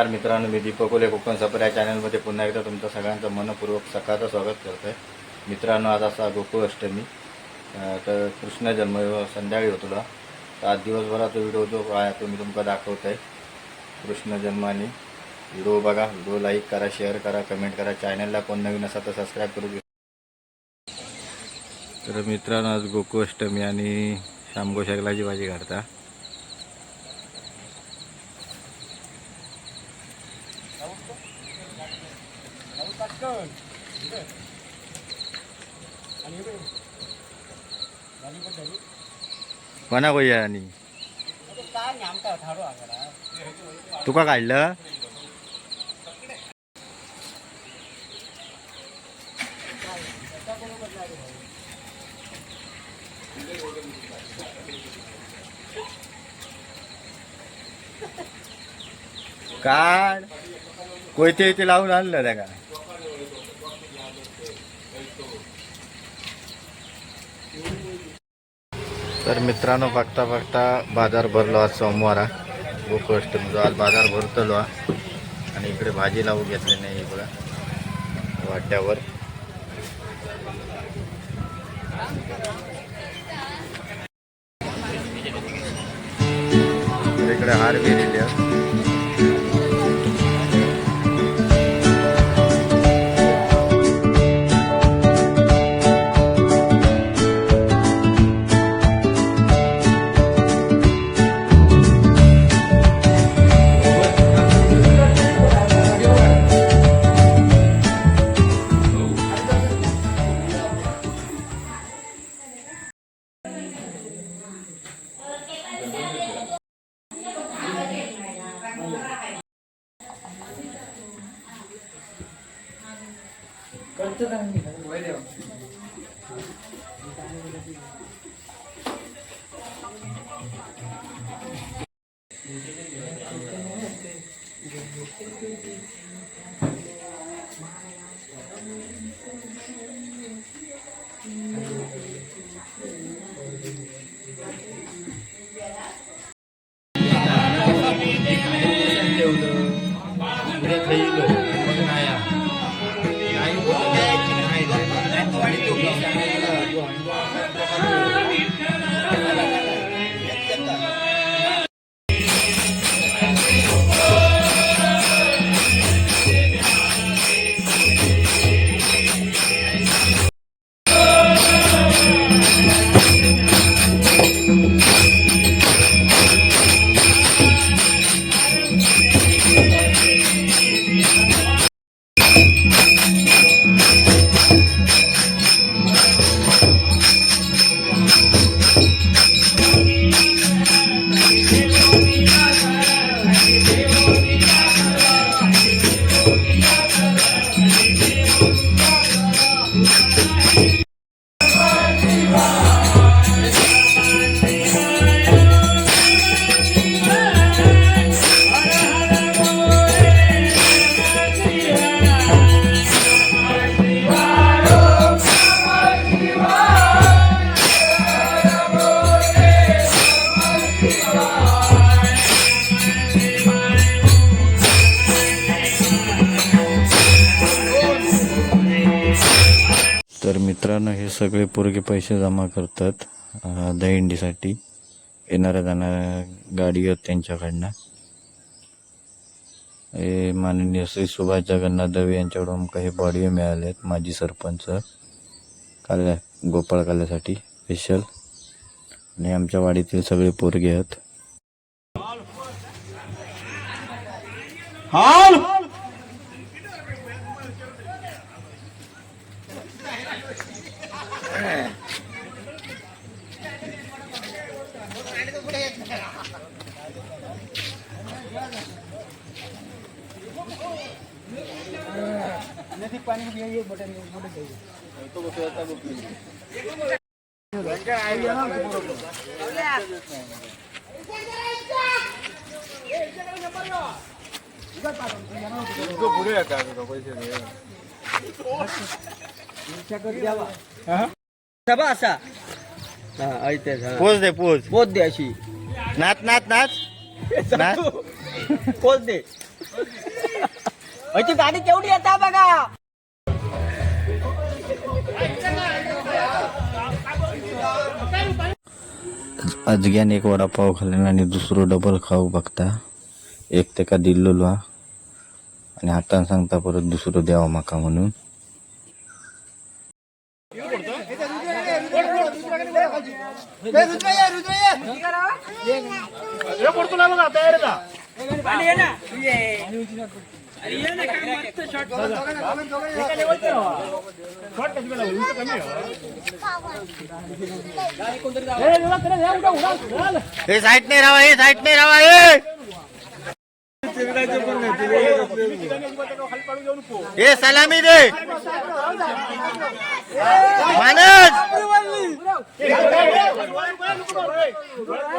नमस्कार मित्रांनो मी दीपक कोले कोकण सफर या चॅनलमध्ये पुन्हा एकदा तुमचं सगळ्यांचं मनपूर्वक सकाळचं स्वागत करतो आहे मित्रांनो आज असा गोकुळ अष्टमी तर कृष्ण जन्म संध्याकाळी होतो तर आज दिवसभराचा व्हिडिओ जो आहे तो मी तुमका दाखवत आहे कृष्ण जन्माने. व्हिडिओ बघा व्हिडिओ लाईक करा शेअर करा कमेंट करा. चॅनलला कोण नवीन असा तर सबस्क्राईब करू तर मित्रांनो आज गोकुळ अष्टमी आणि श्यामगोशाकलाची भाजी काढता कोणा कोया आणि तुका काढलं? काढ. कोयते इथे लावून आणलं त्या का? तर मित्रांनो बघता बघता बाजार भरलो आज सोमवार हा. कष्ट अष्टमीचो म्हणजे आज बाजार भरतलो हा. आणि इकडे भाजी लावू घेतली नाही बघा वाट्यावर इकडे हार बिरले Yeah. तर मित्रांनो हे सगळे पोरगे पैसे जमा करतात अं, येणाऱ्या जाणाऱ्या गाडी आहेत त्यांच्याकडनं. हे माननीय श्री सुभाष जगन्नाथ दवे यांच्याकडून काही बॉडी मिळाले आहेत माजी सरपंच काल्या गोपाळ काल्यासाठी स्पेशल आणि आमच्या वाडीतील सगळे पोरगे आहेत. હાલ. નથી પાણી પીએ બટન મોટું થઈ જાય તો બધું આવી ગયા हा ऐकतेच हा. पोच दे पोच. पोच दे अशी. नाच नाच नाच. नाच. पोच दे. ती गाडी केवढी येता बघा. अजग्यान एक वडापाव खाल्ला आणि दुसरो डबल खाऊ बघता. एक तेका दिल्लो हा आणि हातान सांगता परत दुसरो द्यावा माका म्हणून. हे साईड नाही राहा हे साईड नाही राहा हे हे सलामी दे. मानस.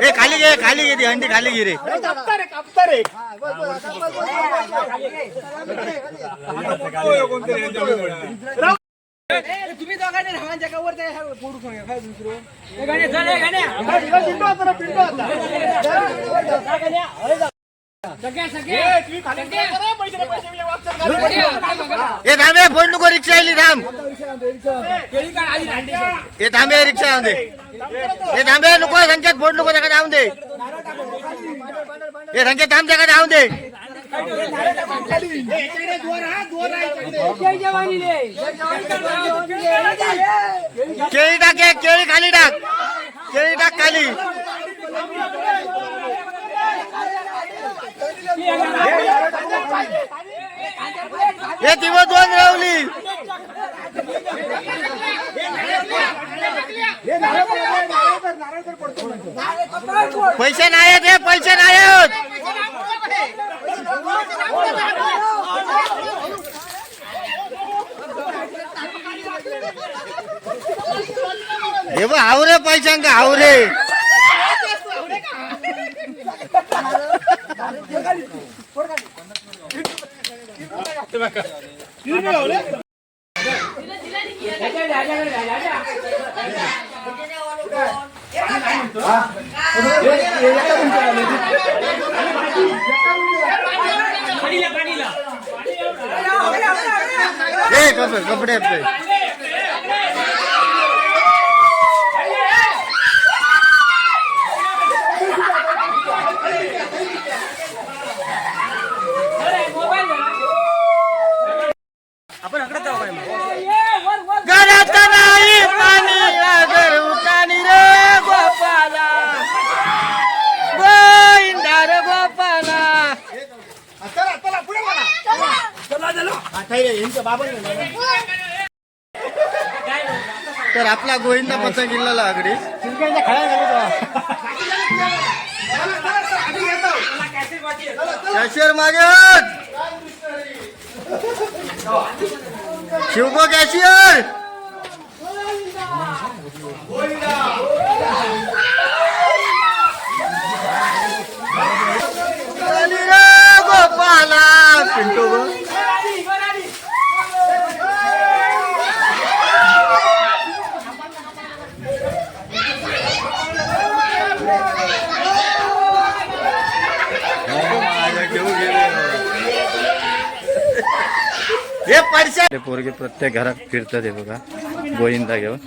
हे खाली घे खाली घे ती हंडी खाली घे रे. तुम्ही दोघांनी ते सांगा काय दुसरं? गाणे चले गाणे हे थांबे फोन नको रिक्षा आली थांब हे थांबे रिक्षा आऊन दे हे थांबे नको संकेत फोन नको त्याका जाऊन दे हे संकेत थांब त्याका जाऊन दे केळी टाक हे, केळी खाली टाक केळी टाक खाली हे दिवस दोन रावली. पैसे नाही आहेत हे पैसे नाही आहेत हे बघ आवरे पैशांक आवरे. हे कपडे कपडे आहेत ते. आपण अकडे जाऊ काय मग घरात नाही पाणी अगर उठाणी रे गोपाला गोविंदार गोपाला तर आपला गोविंदा पतंग किल्ला लागडी. कॅशियर मागे शिवगो कॅशियर. गोपाला. पिंटू हे पोरगे प्रत्येक घरात फिरतात हे बघा. गोविंदा घेऊन.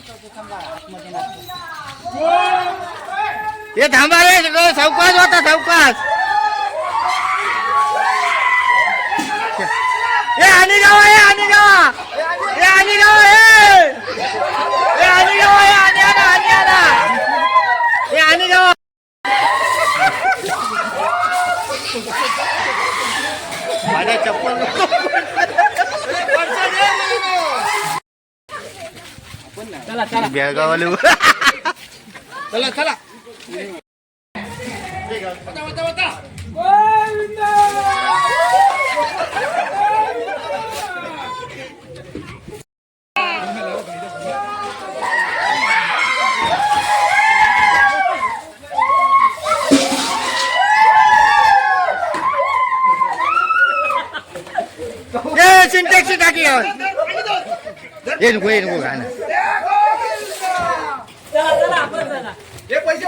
हे थांबा रे सावकाश होता सावकाश. हे आणि गावा हे आणि गावा. हे आणि गावा हे. आणि गावा हे आणि आला आणि आला हे आणि गावा माझ्या चप्पल नको. चला चला बेळगाववाले चला चला ए सिंटेक्स टाकी यावर. ये नको ये नको गाणं हे पैसे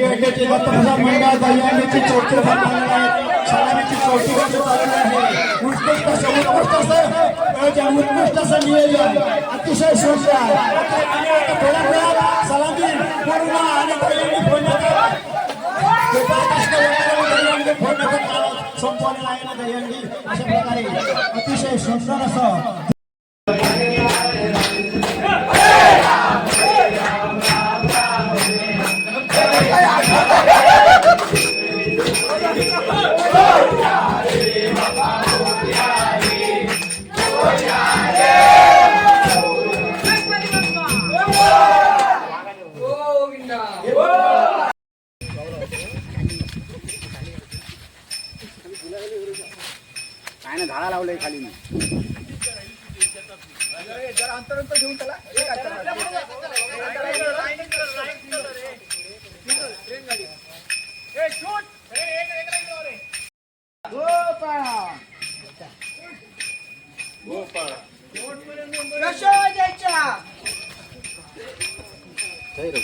दही अंड्याची दत्तप्रसाद मंडळ दही अंड्याची चौथी बनवलेली आहे सलामीची चौथी वर्ष चालू आहे उत्कृष्ट असं उत्कृष्ट असं त्या उत्कृष्ट असं नियोजन अतिशय सुंदर आणि आता थोड्या वेळात सलामी पूर्ण आणि दही अंडी फोडण्यात संपवलेला आहे ना दही अंडी अशा प्रकारे अतिशय सुंदर असं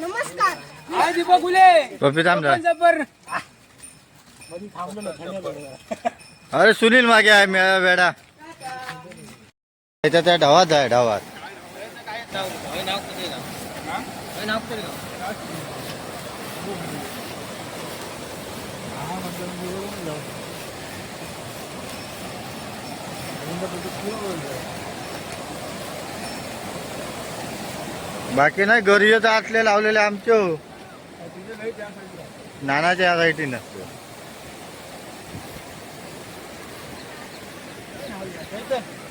नमस्कार. हाय दीपक गुले पप्पी थांब जरा. जबर अरे सुनील मागे आहे मेळा वेडा त्याच्या त्या ढवात आहे ढवात. बाकी नाही घरी येत आतले लावलेले आमचे. हो. नानाच्या या साईटी नसतो.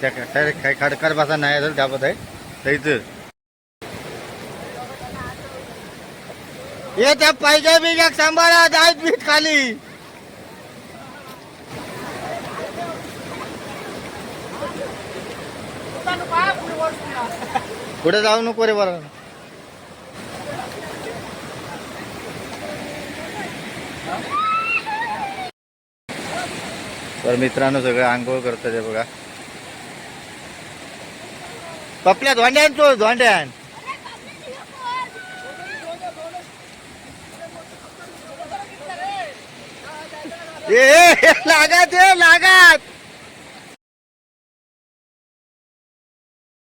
त्या काय खडकार बसा नाही असेल त्याबद्दल आहे त्याच ये त्या पाहिजे बिग्या सांभाळा जायत बीट खाली. पुढे जाऊ नको रे बरं. तर मित्रांनो सगळं आंघोळ करतात ते बघा. पपल्या धोंड्यान तो धोंड्यान ए, लागत ए लागत.